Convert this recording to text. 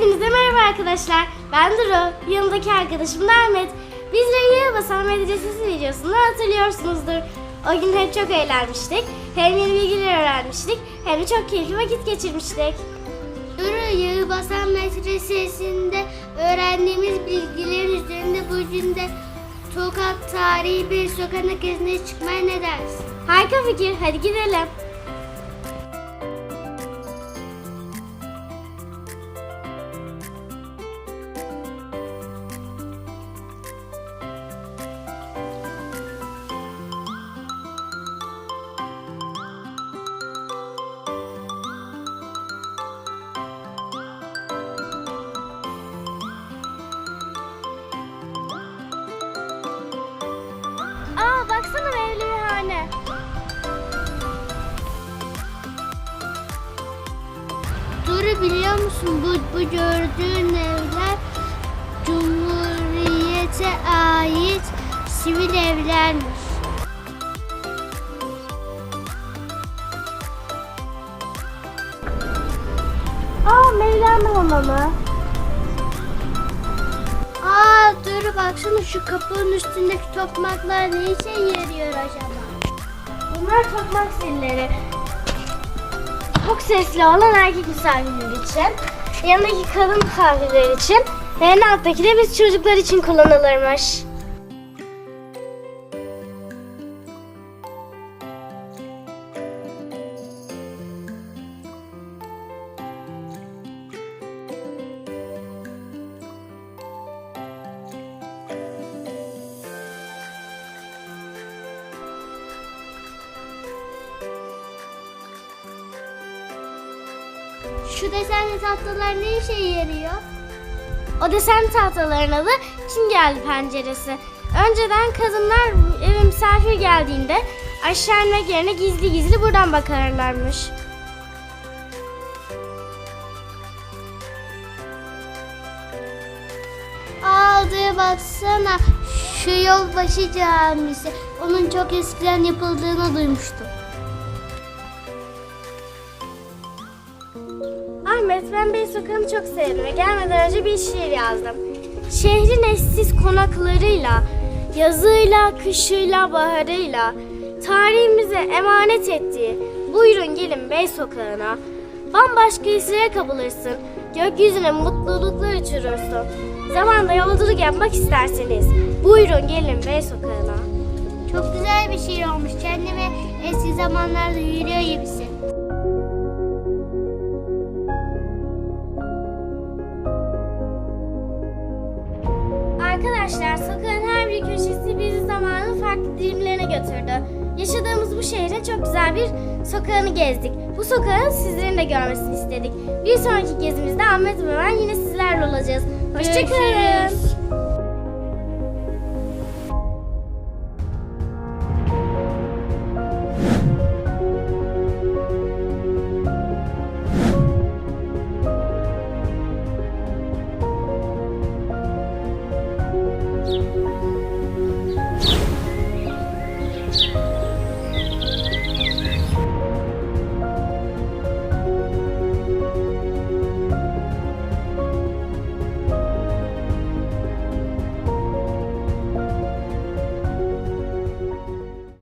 Hepinize merhaba arkadaşlar. Ben Duru. Yanımdaki arkadaşım da Ahmet. Bizle Yaya Basan Medresesi videosunu hatırlıyorsunuzdur. O gün hep çok eğlenmiştik. Hem yeni bilgiler öğrenmiştik hem de çok keyifli vakit geçirmiştik. Duru Yağı Basan Medresesi'nde öğrendiğimiz bilgilerin üzerinde bugün de Tokat tarihi bir sokağına gezmeye çıkmaya ne dersin? Harika fikir. Hadi gidelim. Duru biliyor musun bu, bu gördüğün evler Cumhuriyete ait sivil evlermiş. Aa Mevlana hamamı. Aa Duru baksana şu kapının üstündeki tokmaklar ne işe yarıyor acaba? Bunlar tokmak zilleri. Çok sesli olan erkek misafirler için, yanındaki kadın misafirler için ve en alttaki de biz çocuklar için kullanılırmış. Şu desenli tahtalar ne işe yarıyor? O desen tahtaların adı kim geldi penceresi. Önceden kadınlar eve misafir geldiğinde aşağı inmek yerine gizli gizli buradan bakarlarmış. Aldığı baksana şu yolbaşı camisi. Onun çok eskiden yapıldığını duymuştum. Ahmet ben Bey Sokağı'nı çok sevdim ve gelmeden önce bir şiir yazdım. Şehrin eşsiz konaklarıyla, yazıyla, kışıyla, baharıyla, tarihimize emanet ettiği buyurun gelin Bey Sokağı'na. Bambaşka hislere kapılırsın, gökyüzüne mutluluklar uçurursun. Zamanda yolculuk yapmak isterseniz buyurun gelin Bey Sokağı'na. Çok güzel bir şiir olmuş. Kendimi eski zamanlarda yürüyor gibisin. Arkadaşlar sokağın her bir köşesi bizi zamanın farklı dilimlerine götürdü. Yaşadığımız bu şehrin çok güzel bir sokağını gezdik. Bu sokağın sizlerin de görmesini istedik. Bir sonraki gezimizde Ahmet ve ben yine sizlerle olacağız. Hoşçakalın.